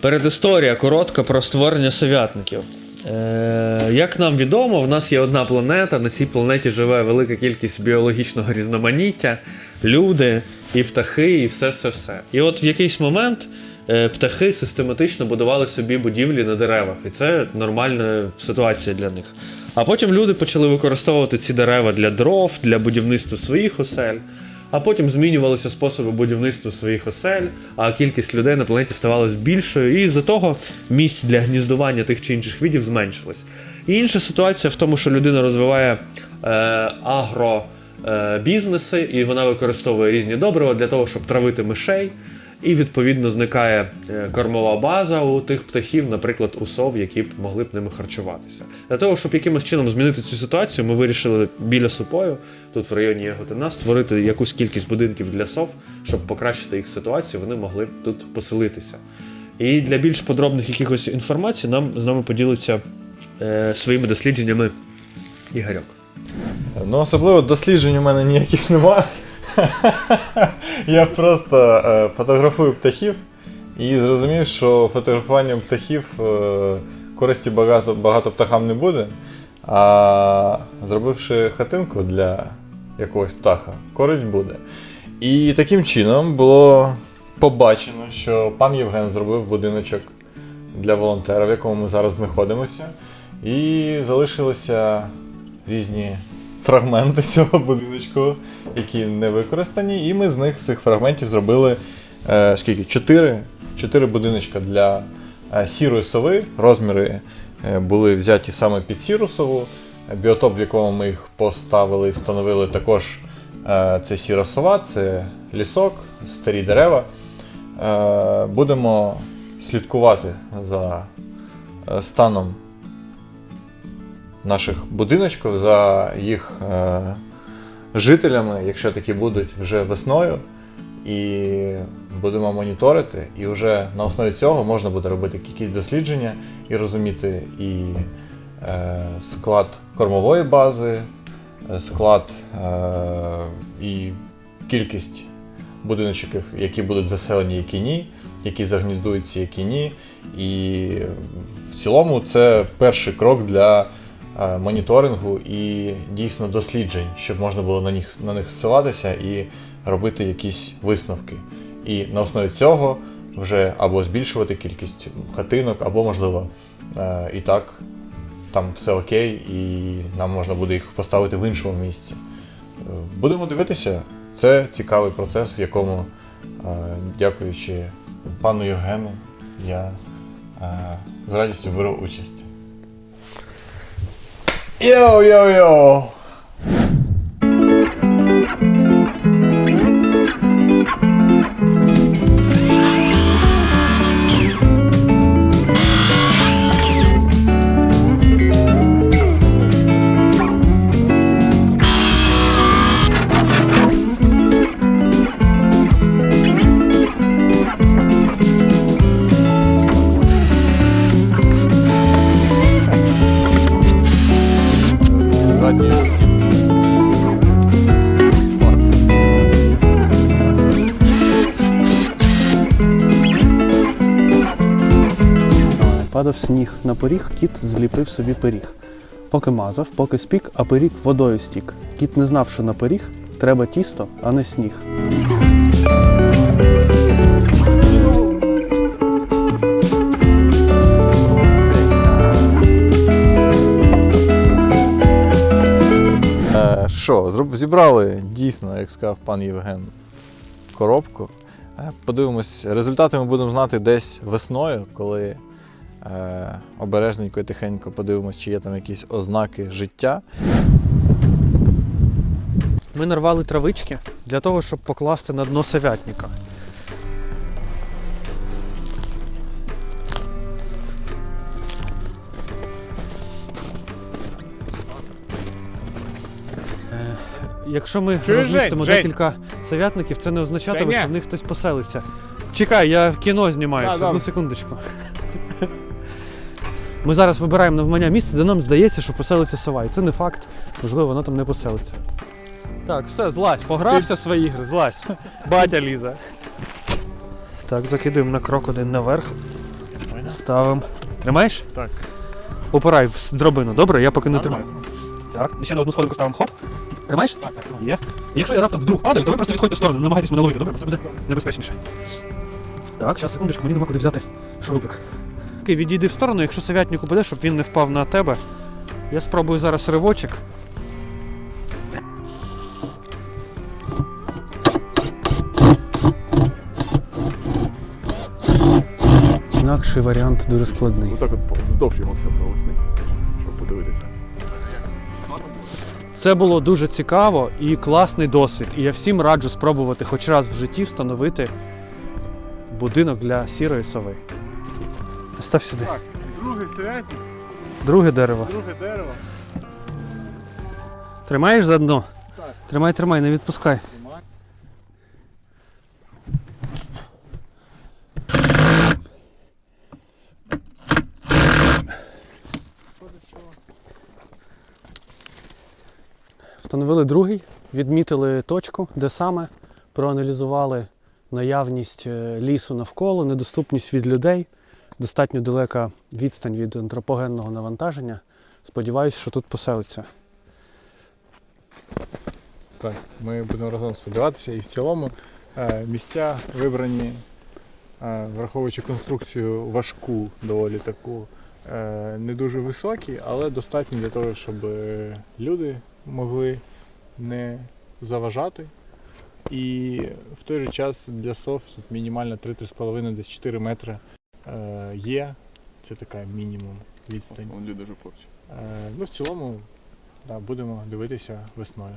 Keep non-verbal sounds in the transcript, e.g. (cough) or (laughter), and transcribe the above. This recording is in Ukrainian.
Передісторія коротка про створення совятників. Е, як нам відомо, в нас є одна планета. На цій планеті живе велика кількість біологічного різноманіття, люди і птахи, і все-все-все. І от в якийсь момент е, птахи систематично будували собі будівлі на деревах, і це нормальна ситуація для них. А потім люди почали використовувати ці дерева для дров, для будівництва своїх осель. А потім змінювалися способи будівництва своїх осель, а кількість людей на планеті ставалася більшою, і з-за того місць для гніздування тих чи інших видів зменшилось. І інша ситуація в тому, що людина розвиває е, агробізнеси, е, і вона використовує різні добрива для того, щоб травити мишей. І відповідно зникає е, кормова база у тих птахів, наприклад, у сов, які б могли б ними харчуватися. Для того, щоб якимось чином змінити цю ситуацію, ми вирішили біля супою, тут в районі Яготина, створити якусь кількість будинків для сов, щоб покращити їх ситуацію, вони могли б тут поселитися. І для більш подробних якихось інформацій нам з нами поділиться е, своїми дослідженнями Ігорьок. Ну, особливо досліджень у мене ніяких нема. Я просто е, фотографую птахів і зрозумів, що фотографуванням птахів е, користі багато, багато птахам не буде. А зробивши хатинку для якогось птаха, користь буде. І таким чином було побачено, що пан Євген зробив будиночок для волонтера, в якому ми зараз знаходимося. І залишилися різні фрагменти (laughs) цього будиночку, які не використані. І ми з них, з цих фрагментів, зробили е, скільки? Чотири, чотири будиночка для е, сірої сови. Розміри е, були взяті саме під сіру сову. Біотоп, в якому ми їх поставили і встановили, також е, це сіра сова, це лісок, старі дерева. Е, будемо слідкувати за е, станом наших будиночків, за їх е, жителями, якщо такі будуть вже весною. І будемо моніторити, і вже на основі цього можна буде робити якісь дослідження і розуміти і е, склад кормової бази, е, склад і кількість будиночків, які будуть заселені, які ні, які загніздуються, які ні. І в цілому це перший крок для моніторингу і дійсно досліджень, щоб можна було на них, на них ссилатися і робити якісь висновки. І на основі цього вже або збільшувати кількість хатинок, або, можливо, е, і так там все окей, і нам можна буде їх поставити в іншому місці. Е, Будемо дивитися. Це цікавий процес, в якому, е, дякуючи пану Євгену, я е, з радістю беру участь. 哟哟哟！Падав сніг на поріг, кіт зліпив собі пиріг. Поки мазав, поки спік, а пиріг водою стік. Кіт не знав, що на пиріг треба тісто, а не сніг. Е, Що, зібрали дійсно, як сказав пан Євген, коробку. Е, Подивимось, результати ми будемо знати десь весною, коли обережненько і тихенько подивимось, чи є там якісь ознаки життя. Ми нарвали травички для того, щоб покласти на дно совятника. Е, Якщо ми Чуєш, розмістимо Жень? декілька совятників, це не означатиме, Женя? що в них хтось поселиться. Чекай, я в кіно знімаюся, Да, одну секундочку. Ми зараз вибираємо навмання місце, де нам здається, що поселиться сова. І це не факт. Можливо, вона там не поселиться. Так, все, злазь, погрався в свої ігри, злазь. Батя лізе. Так, закидуємо на крок один наверх. Ставимо. Тримаєш? Так. Опирай в драбину, добре? Я поки не тримаю. Так, ще на одну сходинку ставимо. Хоп. Тримаєш? Так, так. Є. Якщо я раптом вдруг падаю, то ви просто відходьте в сторону, намагайтесь мене ловити, добре? Це буде небезпечніше. Так, зараз секундочку, мені нема куди взяти шурупик. Окей, відійди в сторону, якщо совятник упаде, щоб він не впав на тебе. Я спробую зараз ривочок. Інакший варіант дуже складний. Отак от вздовж його все провести, щоб подивитися. Це було дуже цікаво і класний досвід. І я всім раджу спробувати хоч раз в житті встановити будинок для сірої сови. Став сюди. Так, другий сирятник, Друге дерево. друге дерево. Тримаєш за дно? Так. Тримай, тримай, не відпускай. Встановили другий, відмітили точку, де саме, проаналізували наявність е, лісу навколо, недоступність від людей, достатньо далека відстань від антропогенного навантаження. Сподіваюсь, що тут поселиться. Так, ми будемо разом сподіватися. І в цілому е, місця вибрані, е, враховуючи конструкцію важку, доволі таку, е, не дуже високі, але достатні для того, щоб люди могли не заважати. І в той же час для сов тут мінімально 3-3,5, десь 4 метри е, є. Це така мінімум відстань. Вон люди вже поруч. Е, ну, в цілому, да, будемо дивитися весною.